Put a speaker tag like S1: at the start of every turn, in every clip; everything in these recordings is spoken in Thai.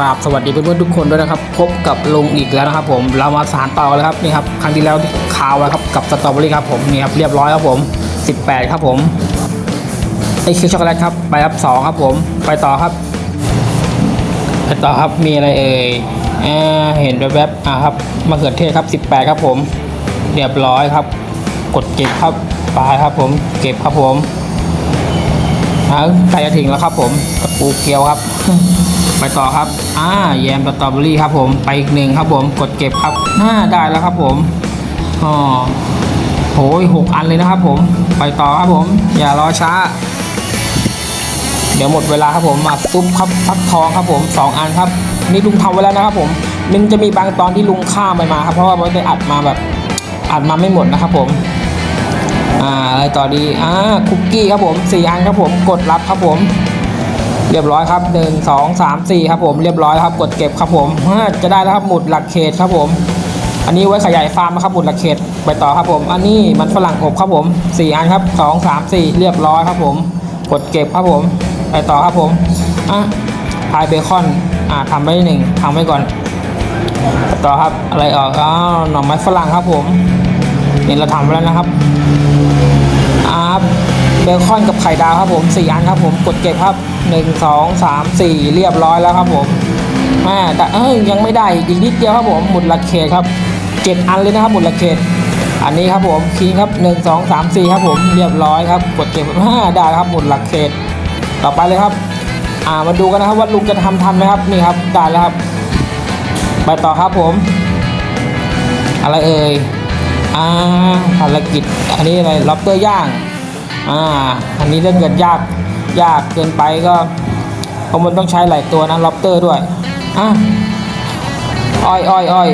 S1: ราบสวัสดีเพื่อนๆทุกคนด้วยนะครับ พบกับลุงอีกแล้วนะครับผมเรามาสารต่อเลยครับนี่ครับครั้งที่แล้วข่าวไว้วครับกับสตรอเบอรี่ครับผมนี่ครับเรียบร้อยครับผม 18 ครับผมไอคิวช็อกโกแลตครับไปครับสองครับผม ไปต่อครับไปต่อครับมีอะไรเอ่ยอ่าเห็นแวบๆอ่าครับมะเขือเทศครับ 18 ครับผม เรียบร้อยครับ กดเก็บครับไปครับผม เก็บครับผมอ่าใกล้จะถึงแล้วครับผมกระปูเกียวครับ ไปต่อครับอ่าแยมสตรอเบอรี่ครับผมไปอีกหนึ่งครับผมกดเก็บครับห้าได้แล้วครับผมอ๋อโหยหกอันเลยนะครับผมไปต่อครับผม อย่ารอช้า เดี๋ยวหมดเวลาครับผมมาซุปครับฟักทองครับผมสองอันครับ นี่ลุงทำไว้แล้วนะครับผมมันจะมีบางตอนที่ลุงข้ามไปมาครับเพราะว่ามันได้อัดมาแบบอัดมาไม่หมดนะครับผมอ่าอะไรต่อดีอ่าคุกกี้ครับผมสี่อันครับผมกดรับครับผม เรียบร้อยครับหนึ่งสองสามสี่ครับผมเรียบร้อยครับ กดเก็บครับผมจะได้แล้วครับหมุดหลักเขตครับผม อันนี้ไว้ขยายฟาร์มนะครับหมุดหลักเขตไปต่อครับผม อันนี้มันฝรั่งอบครับผมสี่อันครับสองสามสี่เรียบร้อยครับผม กดเก็บครับผม ไปต่อครับผมอะพายเบคอนอ่าทำไว้หนึ่งทำไว้ก่อนไปต่อครับอะไรออกอ้าวหน่อไม้ฝรั่งครับผมนี่เราทำไว้แล้วนะครับอาร์ เบคอนกับไข่ดาวครับผมสี่อันครับผมกดเก็บครับหนึ่งสองสามสี่เรียบร้อยแล้วครับผมม่แต่เอ้ยยังไม่ได้อีกนิดเดียวครับผมหมุดลักเขตครับเจ็ดอันเลยนะครับหมุดลักเขตอันนี้ครับผมคิงครับหนึ่งสองสามสี่ครับผมเรียบร้อยครับกดเก็บห้าได้ครับหมุดหลักเขตต่อไปเลยครับอ่ามาดูกันนะครับว่าลุงจะทำทันไหมครับนี่ครับได้แล้วครับ ไปต่อครับผม อะไรเอ่ยอ่าภารกิจอันนี้อะไรล็อบเตอร์ย่าง อ่าอันนี้ถ้าเกิดยากยากเกินไปก็เพราะมันต้องใช้หลายตัวนะล็อบเตอร์ด้วยอะอ้อยอ้อยอ้อย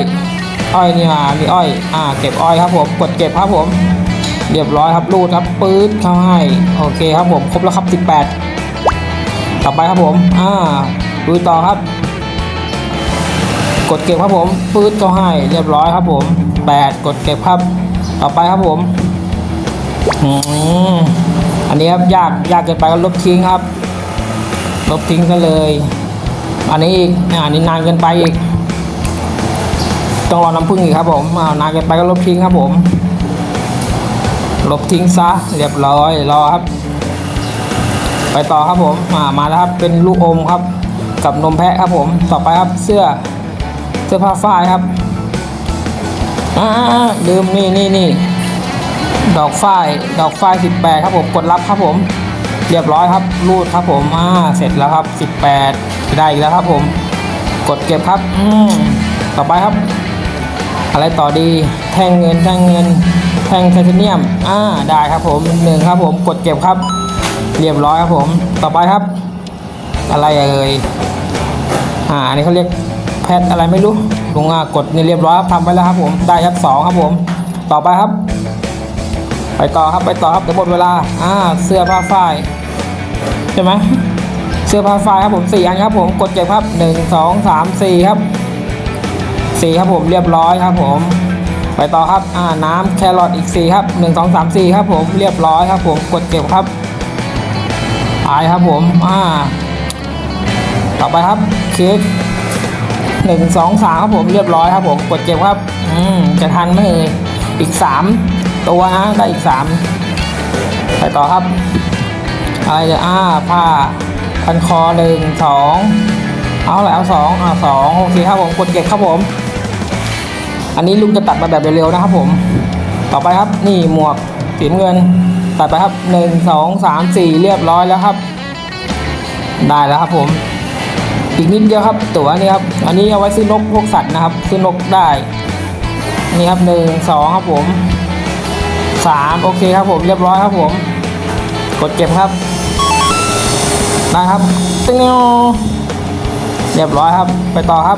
S1: อ้อยนี่มามีอ้อยอ่าเก็บอ้อยครับผมกดเก็บครับผมเรียบร้อยครับรูดครับปื๊ดเข้าให้โอเคครับผมครบแล้วครับ 18 ต่อไปครับผมอ่าดูต่อครับ กดเก็บครับผมปื๊ดก็ให้เรียบร้อยครับผมแปดกดเก็บครับ ต่อไปครับผม อืมอันนี้ครับยากยากเกินไปก็ลบทิ้งครับ ลบทิ้งซะเลย อันนี้อีกอ่าอันนี้นานเกินไปอีกต้องรอน้ำผึ้งอีกครับผมานานเกินไปก็ลบทิ้งครับผม ลบทิ้งซะเรียบร้อยรอครับ ไปต่อครับผมอ่ามาแล้วครับเป็นลูกอมครับ กับนมแพะครับผม ต่อไปครับเสื้อเสื้อผ้าฝ้ายครับอ่าลืมนี่นี่นี่ ดอกฝ้ายดอกฝ้ายสิบแปดครับผมกดรับครับผม เรียบร้อยครับรูดครับผมอ่าเสร็จแล้วครับสิบแปดได้อีกแล้วครับผม กดเก็บครับอืมต่อไปครับ อะไรต่อดีแท่งเงินแท่งเงินแท่งไทเทเนียมอ่าได้ครับผมหนึ่งครับผมกดเก็บครับ เรียบร้อยครับผม ต่อไปครับ อะไรเอ่ยอ่าอันนี้เขาเรียกแพทอะไรไม่รู้ลุงอะกดนี่เรียบร้อยครับทำไปแล้วครับผมได้ครับสองครับผม ต่อไปครับ ไปต่อครับไปต่อครับเดี๋ยวหมดเวลาอ่าเสื้อผ้าฝ้ายใช่ไหมเสื้อผ้าฝ้ายครับผมสี่อันครับผมกดเก็บครับหนึ่งสองสามสี่ครับสี่ครับผมเรียบร้อยครับผม ไปต่อครับอ่าน้ำแครอทอีกสี่ครับหนึ่งสองสามสี่ครับผมเรียบร้อยครับผมกดเก็บครับอายครับผมอ่าต่อไปครับเค้กหนึ่งสองสามครับผมเรียบร้อยครับผมกดเก็บครับอืมจะทันไหมเอ่ยอีกสาม ตัวนะได้อีกสามไปต่อครับอะไรจะอ้าผ้าพันคอหนึ่งสองเอาแล้วสองอ่าสองโอเคครับผมกดเก็บครับผม อันนี้ลุงจะตัดมาแบบเร็วๆนะครับผม ต่อไปครับนี่หมวกสีเงินตัดไปครับหนึ่งสองสามสี่เรียบร้อยแล้วครับ ได้แล้วครับผม อีกนิดเดียวครับ ตัวนี้ครับ อันนี้เอาไว้ซื้อนกพวกสัตว์นะครับ ซื้อนกได้ นี่ครับหนึ่งสองครับผม สามโอเคครับผมเรียบร้อยครับผม กดเก็บครับได้ครับตึ้งเรียบร้อยครับ ไปต่อครับ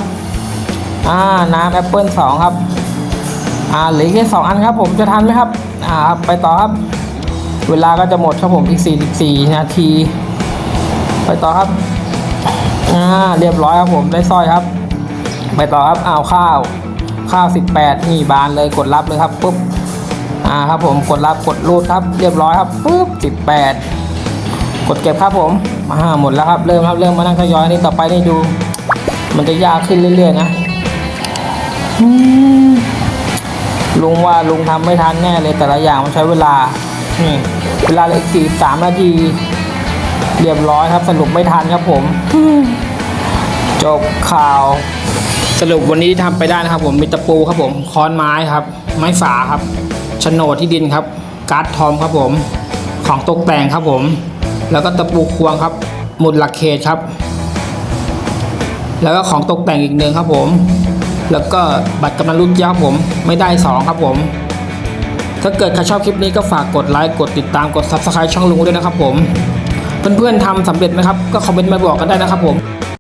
S1: อ่า น้ำแอปเปิลสองครับ อ่าเหลือแค่สองอันครับ ผมจะทันไหมครับ อ่าครับไปต่อครับ เวลาก็จะหมดครับผมอีกสี่สี่นาที ไปต่อครับ อ่า เรียบร้อยครับผมได้สร้อยครับ ไปต่อครับอ้าวข้าว ข้าว18นี่บานเลยกดรับเลยครับปุ๊บ อ่าครับผมกดรับกดรูดครับเรียบร้อยครับปุ๊บ18กดเก็บครับผมอ่าหมดแล้วครับเริ่มครับเริ่มมานั่งทยอยนี่ต่อไปนี่ดู มันจะยากขึ้นเรื่อย ๆ นะลุงว่าลุงทำไม่ทันแน่เลยแต่ละอย่างมันใช้เวลานี่เวลาเลยสี่สามนาทีเรียบร้อยครับ สรุปไม่ทันครับผมจบข่าว สรุปวันนี้ทำไปได้นะครับ ผมมีตะปูครับผมค้อนไม้ครับ ไม้ฝาครับ โฉนดที่ดินครับ การ์ดทอมครับผม ของตกแต่งครับผม แล้วก็ตะปูควงครับ หมุดหลักเขตครับ แล้วก็ของตกแต่งอีกหนึ่งครับผม แล้วก็บัตรกำนันรุ่นยครับผม ไม่ได้สองครับผม ถ้าเกิดใครชอบคลิปนี้ก็ฝากกดไลค์กดติดตามกด subscribe ช่องลุงด้วยนะครับผม เพื่อนๆทำสำเร็จไหมครับ ก็คอมเมนต์มาบอกกันได้นะครับผม